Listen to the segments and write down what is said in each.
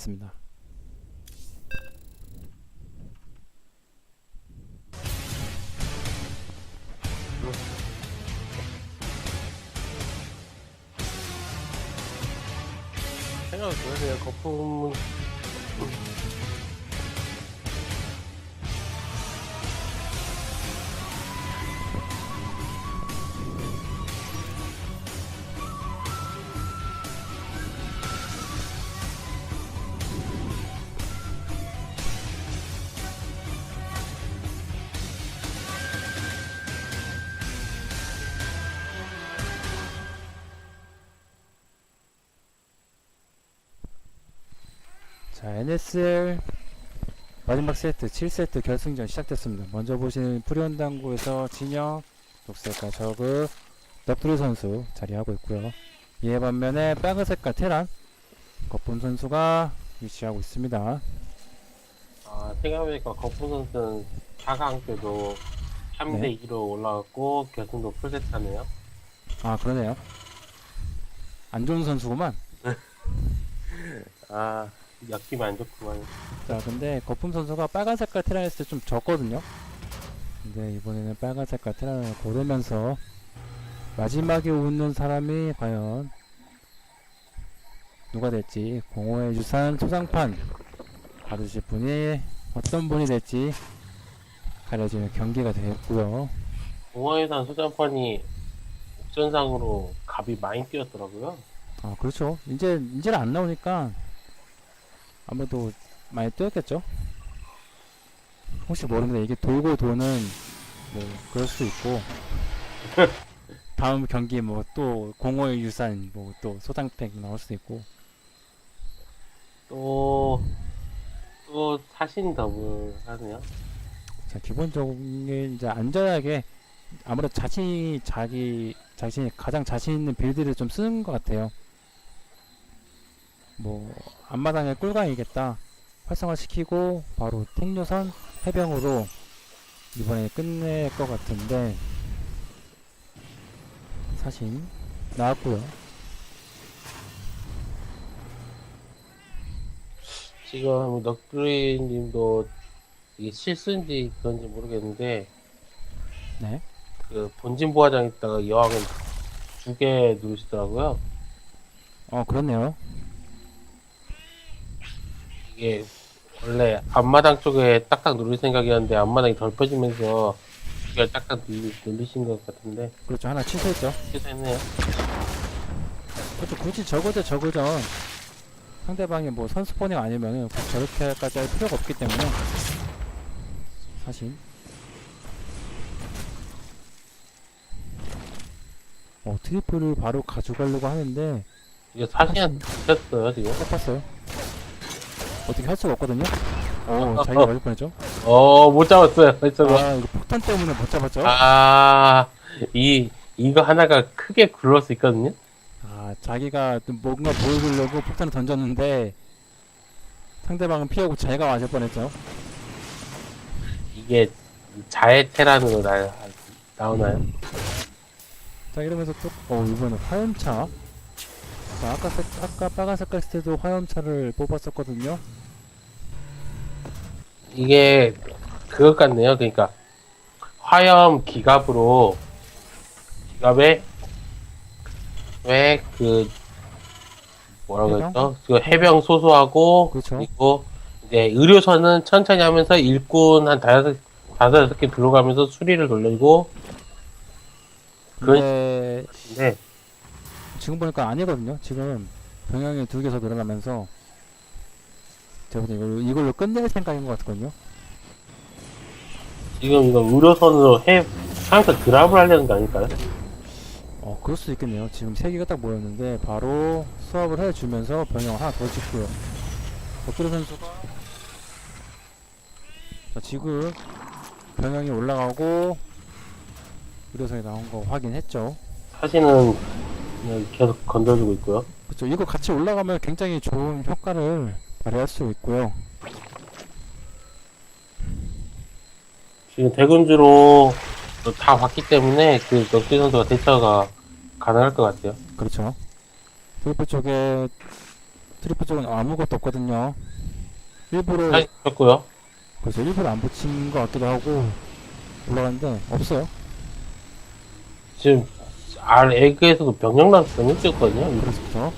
습니다 생각을 보세요. 거품 자 NSL 마지막 세트 7세트 결승전 시작됐습니다. 먼저 보시는 프리온 당구에서 진영 녹색깔 저그 덕두리 선수 자리하고 있고요. 이에 반면에 빨간 색깔 테란 거품 선수가 위치하고 있습니다. 아, 생각해보니까 거품 선수는 4강 때도 3대 2로 올라갔고 결승도 풀세트하네요. 아 그러네요. 안 좋은 선수구만. 아, 엮이면 안 좋구만. 자 근데 거품 선수가 빨간 색깔 때좀 졌거든요 근데 이번에는 빨간 색깔 테란을 고르면서 마지막에 웃는 사람이 과연 누가 될지 공허의 유산 초장판 받으실 분이 어떤 분이 될지 가려지는 경기가 되겠고요 공화유산 소장판이 옥전상으로 값이 많이 뛰었더라고요. 아 그렇죠 이제 이제는 안 나오니까 아무래도 많이 뛰었겠죠? 혹시 모르는데 이게 돌고 도는 뭐 그럴 수도 있고. 다음 경기 뭐 또 공허의 유산 뭐 또 소장팩 나올 수도 있고. 또, 또 사신 더블 하네요. 자 기본적인 이제 안전하게 아무래도 자신이 자기 자신이 가장 자신 있는 빌드를 좀 쓰는 것 같아요 뭐 앞마당에 꿀광이겠다 활성화 시키고 바로 택요선 해병으로 이번에 끝낼 것 같은데 사실 나왔고요. 지금 넉두리 님도 이게 실수인지 그런지 모르겠는데, 네. 그 본진 부화장 있다가 여왕을 두 개 누르시더라고요. 어 그렇네요 이게 원래 앞마당 쪽에 딱딱 누를 생각이었는데 앞마당이 덜 퍼지면서 두 개를 딱딱 누르, 누르신 것 같은데. 그렇죠. 하나 취소했죠. 실수했네요. 그렇죠 굳이 저거죠 저거죠 상대방이 뭐 선수폰이 아니면은 꼭 저렇게까지 할 필요가 없기 때문에 사실. 어 트리플을 바로 가져가려고 하는데 이게 사실은 드셨어요 지금. 뺏었어요 어떻게 할 수가 없거든요 어 자기가 맞을 뻔했죠 어 못 잡았어요. 저거. 아 이거 폭탄 때문에 못 잡았죠 아, 이, 이거 하나가 크게 굴러올 수 있거든요? 아 자기가 또 뭔가 보여주려고 폭탄을 던졌는데 상대방은 피하고 자기가 맞을 뻔했죠 이게 자해 테란으로 나, 나오나요? 자 이러면서 또 어 이번에 화염차 자 아까 색, 아까 빨간 색깔 때도 화염차를 뽑았었거든요 이게 그것 같네요. 그러니까 화염 기갑으로 기갑에 왜 그 뭐라고 해병? 했죠? 그 해병 소수하고 그렇죠. 그리고 이제 의료선은 천천히 하면서 일꾼 한 다섯 다섯 여섯 개 들어가면서 수리를 돌리고 그런 근데 네. 지금 보니까 아니거든요 지금 병영이 두 개서 늘어나면서 볼때 이걸로, 이걸로 끝낼 생각인 것 같거든요 지금 이거 의료선으로 해 항상 드랍을 하려는 거 아닐까요? 어 그럴 수도 있겠네요 지금 세 개가 딱 모였는데 바로 수업을 해주면서 병영 하나 더 짓고요 덕두리 선수가 자 지금 병영이 올라가고 의료선이 나온 거 확인했죠 사진은 그냥 계속 건져주고 있고요. 그렇죠. 이거 같이 올라가면 굉장히 좋은 효과를 발휘할 수 있고요. 지금 대군주로 다 봤기 때문에 그 넉기 선수가 대처가 가능할 것 같아요. 그렇죠. 트리플 쪽에 트리플 쪽은 아무것도 없거든요. 일부러 쳤고요. 그래서 일부러 안 붙인 것 같기도 하고 올라갔는데 없어요. 지금 알 에그에서도 병력랑 병력 찍었거든요. 그래서 어,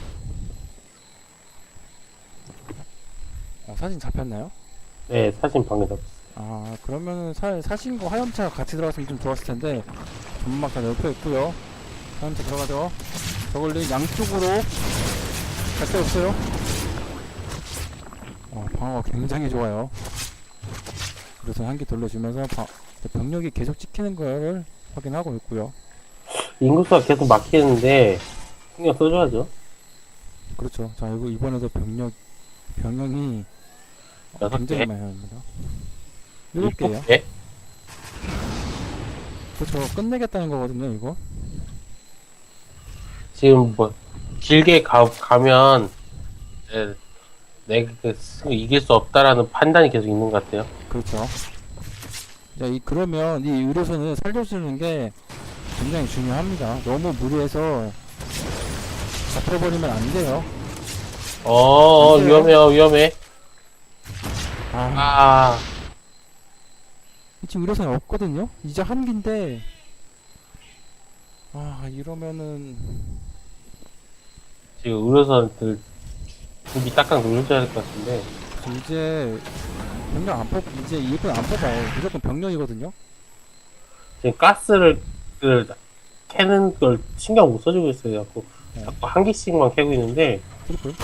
사진 잡혔나요? 네, 사진 방에다. 아 그러면은 사, 사신과 화염차 같이 들어갔으면 좀 좋았을 텐데 전막 다 넓혀 있고요. 화염차 들어가죠. 저걸리 양쪽으로 갈 데 없어요. 어, 방어가 굉장히 좋아요. 그래서 한 개 돌려주면서 방- 병력이 계속 찍히는 걸 확인하고 있고요. 인구수가 계속 막히는데 신경 써줘야죠. 그렇죠. 자, 이거 이번에도 병력 병력이 어, 여섯 굉장히 개. 많이 합니다. 일곱 개예요. 개? 그렇죠. 끝내겠다는 거거든요, 이거. 지금 뭐 길게 가, 가면 네, 내가 그 스- 이길 수 없다라는 판단이 계속 있는 것 같아요. 그렇죠. 자, 이 그러면 이 의료선을 살려주는 게 굉장히 중요합니다. 너무 무리해서 잡혀버리면 안 돼요. 어, 어 안 돼요. 위험해요, 위험해. 아, 아, 지금 의료선이 없거든요. 이제 한 기인데, 아 이러면은 지금 의료선들 준비 딱딱 눌러줘야 될것 같은데. 이제 병력 안 뽑, 이제 일꾼 안 뽑아요. 무조건 병력이거든요. 지금 가스를 그, 캐는 걸 신경 못 써주고 있어요. 자꾸, 네. 자꾸 한 개씩만 캐고 있는데 트리플.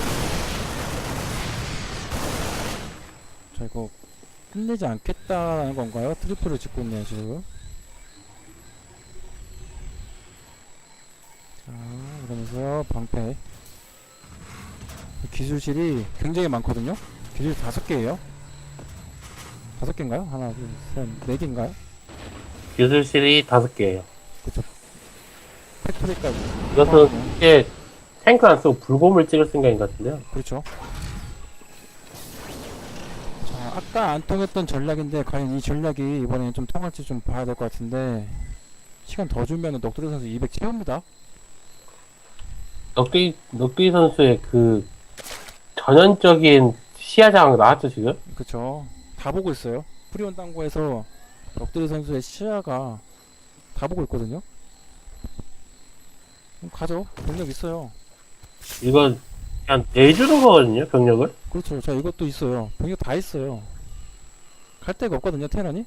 자 이거 끝내지 않겠다는 건가요? 트리플을 짓고 있네요 지금. 자 그러면서 방패. 기술실이 굉장히 많거든요. 기술 다섯 개예요. 다섯 개인가요? 하나, 둘, 셋, 네 개인가요? 기술실이 다섯 개예요. 팩토리까지. 이것은. 이제 탱크 안 쓰고 불곰을 찍을 생각인 것 같은데요. 그렇죠. 자, 아까 안 통했던 전략인데 과연 이 전략이 이번에는 좀 통할지 좀 봐야 될 것 같은데 시간 더 주면은 넉두리 선수 200 채웁니다. 넉두이, 넉두이 선수의 그 전형적인 시야장 나왔죠, 지금? 그렇죠. 다 보고 있어요. 프리온 땅고에서 넉두리 선수의 시야가 다 보고 있거든요. 그럼 가죠. 병력 있어요. 이건 그냥 내주는 거거든요, 병력을. 그렇죠. 자, 이것도 있어요. 병력 다 있어요. 갈 데가 없거든요, 테란이.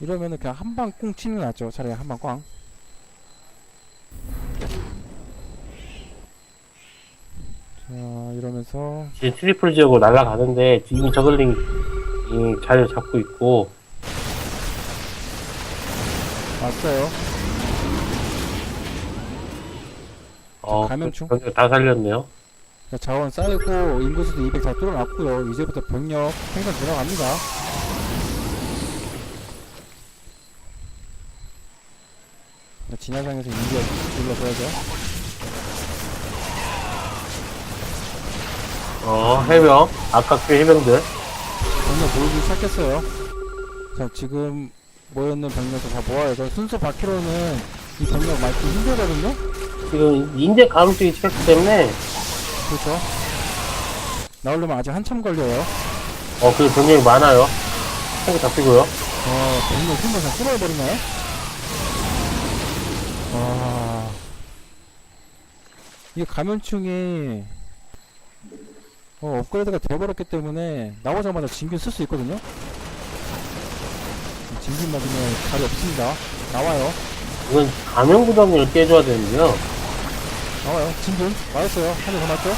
이러면은 그냥 한 방 꽁 치는 게 낫죠. 차라리 한 방 꽝. 자, 이러면서 지금 트리플 지역으로 날아가는데 지금 저글링이 자리를 잡고 있고 왔어요. 어, 감염충? 다 살렸네요. 자, 자원 쌓이고 인구수도 200 다 뚫어놨고요. 이제부터 병력 생산 들어갑니다. 자, 진야장에서 인디어 눌러줘야죠. 어, 해병. 아까 그 해병들. 병력 모이기 시작했어요. 자, 지금 모였는 병력도 다 모아야죠. 순서 바퀴로는 이 병력 맞기 힘들거든요? 지금 인제 감염증이 찍혔기 때문에 그렇죠? 나오려면 아직 한참 걸려요. 어, 그 병력이 많아요. 탱크 잡히고요. 어, 병력 힘을 다 뚫어버리나요? 와. 이게 감염충이 어, 업그레이드가 돼버렸기 때문에 나오자마자 진균 쓸 수 있거든요? 진균 맞으면 자리 없습니다. 나와요. 이건 감염 구덩이를 깨줘야 되는데요. 나와요. 진균. 맞았어요. 한 대 더 맞죠?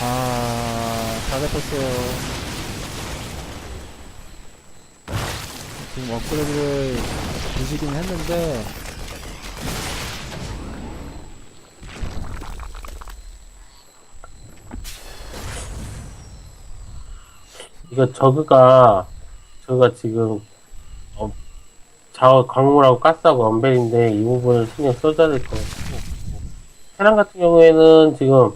아, 다 잡혔어요. 지금 업그레이드를 부시긴 했는데, 이거 저그가 저그가 지금 어, 자원 광물하고 가스하고 언벨인데 이 부분을 신경 써줘야 될 것 같고 테란 같은 경우에는 지금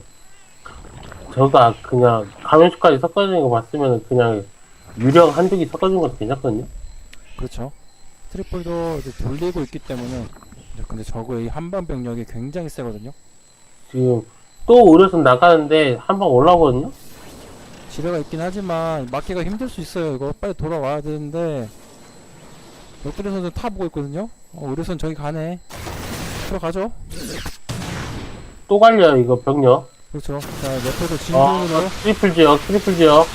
저가 그냥 감염수까지 섞어주는 거 봤으면 그냥 유령 한두 개 섞어주는 것도 괜찮거든요. 그렇죠. 트리플도 이제 돌리고 있기 때문에, 이제 근데 저거의 한반 병력이 굉장히 세거든요. 지금 또 의료선 나가는데 한 방 올라오거든요? 지뢰가 있긴 하지만 막기가 힘들 수 있어요. 이거 빨리 돌아와야 되는데 옆구리 선수 타 보고 있거든요. 어, 의료선 저기 가네. 들어가죠. 또 갈려요, 이거 병력. 그렇죠. 자 옆에서 아, 진중으로 트리플 지역, 트리플 지역.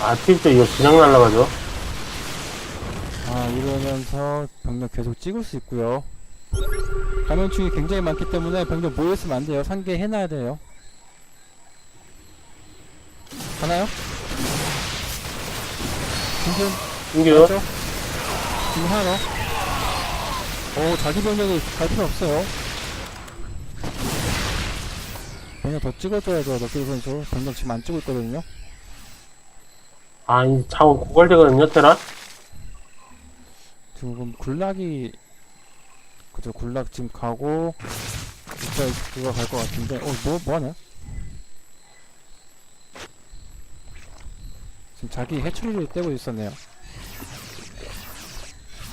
아, 트리플 이거 그냥 날라가죠. 아 이러면서 병력 계속 찍을 수 있고요. 감염충이 굉장히 많기 때문에 병력 모였으면 안 돼요. 상계 해놔야 돼요. 가나요? 진준 신규. 맞죠? 지금 하나 더. 오, 자기 병력이 갈 필요 없어요. 병력 더 찍어줘야죠, 너클 선수. 병력 지금 안 찍고 있거든요. 아, 이 자원 고갈되거든요, 테란? 지금 굴락이, 그죠, 굴락 지금 가고, 진짜 그거 갈 것 같은데, 어, 뭐, 뭐하냐? 지금 자기 해처리를 떼고 있었네요.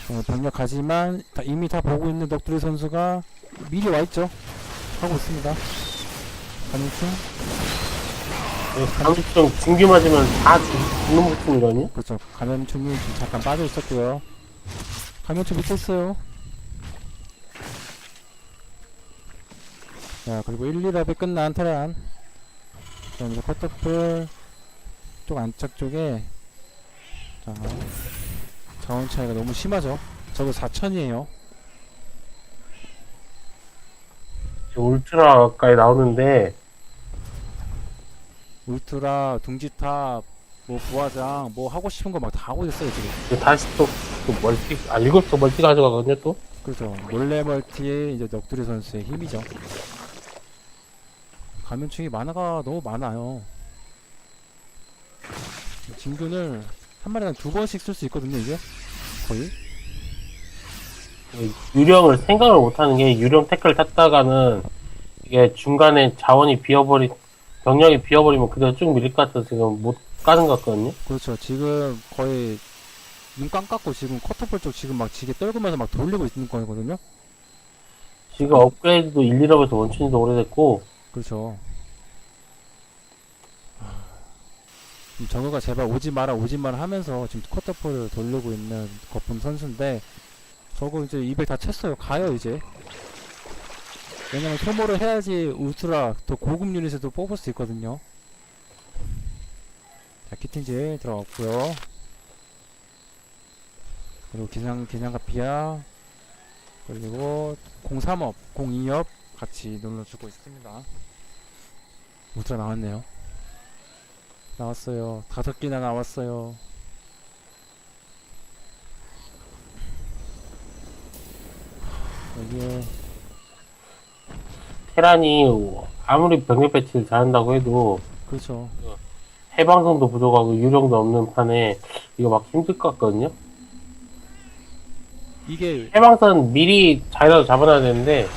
어, 병력 가지만 다- 이미 다 보고 있는 넋두리 선수가 미리 와 있죠. 하고 있습니다. 감염충 감축성 중기 맞으면 다 죽- 죽는 목숨이라니? 그렇죠. 감염충이 지금 잠깐 빠져 있었고요. 감염충 있어요. 자 그리고 1, 2랍이 끝난 테란. 자 이제 커터풀 쪽 안착 쪽에 자 자원 차이가 너무 심하죠. 저거 4천이에요. 울트라까지 나오는데, 울트라, 둥지탑, 뭐 부화장, 뭐 하고 싶은 거 막 다 하고 있어요 지금. 이제 다시 또, 또 멀티, 아, 일곱 개 멀티 가져가거든요, 또? 그렇죠. 몰래 멀티의 이제 넋두리 선수의 힘이죠. 감염충이 만화가 너무 많아요. 진균을 한 마리당 두 번씩 쓸 수 있거든요, 이게 거의. 유령을 생각을 못하는 게 유령 태클 탔다가는 이게 중간에 자원이 비어버리 병력이 비어버리면 그대로 쭉 밀릴 것 같아서 지금 못 가는 것 같거든요. 그렇죠. 지금 거의 눈 깜깜고 지금 커터볼 쪽 지금 막 지게 떨구면서 막 돌리고 있는 거거든요. 지금 업그레이드도 1, 2럽에서 원천이도 오래됐고 그렇죠. 지금 정우가 제발 오지 마라 오지 마라 하면서 지금 쿼터폴을 돌리고 있는 거품 선수인데 저거 이제 200 다 쳤어요. 가요 이제. 왜냐면 소모를 해야지 울트라 더 고급 유닛에도 뽑을 수 있거든요. 자 키틴지 들어갔고요. 그리고 기상 기상가피아 그리고 03업 02업 같이 눌러주고 있습니다. 울트라 나왔네요. 나왔어요. 다섯 개나 나왔어요. 여기에 테란이 아무리 병력 배치를 잘한다고 해도 그렇죠. 해방성도 부족하고 유령도 없는 판에 이거 막 힘들 것 같거든요. 이게 해방선 미리 자리라도 잡아놔야 되는데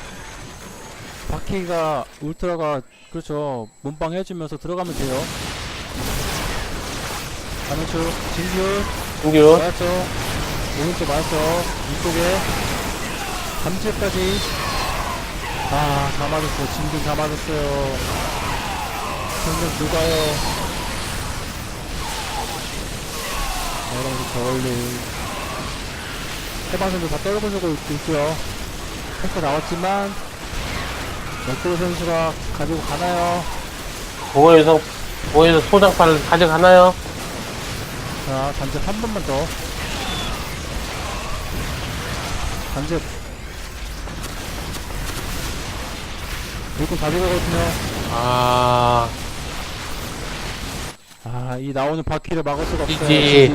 바퀴가 울트라가 그렇죠. 몸빵 해주면서 들어가면 돼요. 가면추 진균 신규 맞았죠. 오른쪽 맞았죠. 이쪽에 감지까지 아, 다 맞았어요. 진균 다 맞았어요. 점점 누가요? 여러분, 저울리. 해방선도 다 있- 있고요. 탱크 나왔지만, 맥도 선수가 가지고 가나요? 보호에서 보호에서 소장판을 가져가나요? 자, 단지 한 번만 더. 단지. 물건 다 들어가거든요. 아 아, 이 나오는 바퀴를 막을 수가 없어요. 지지.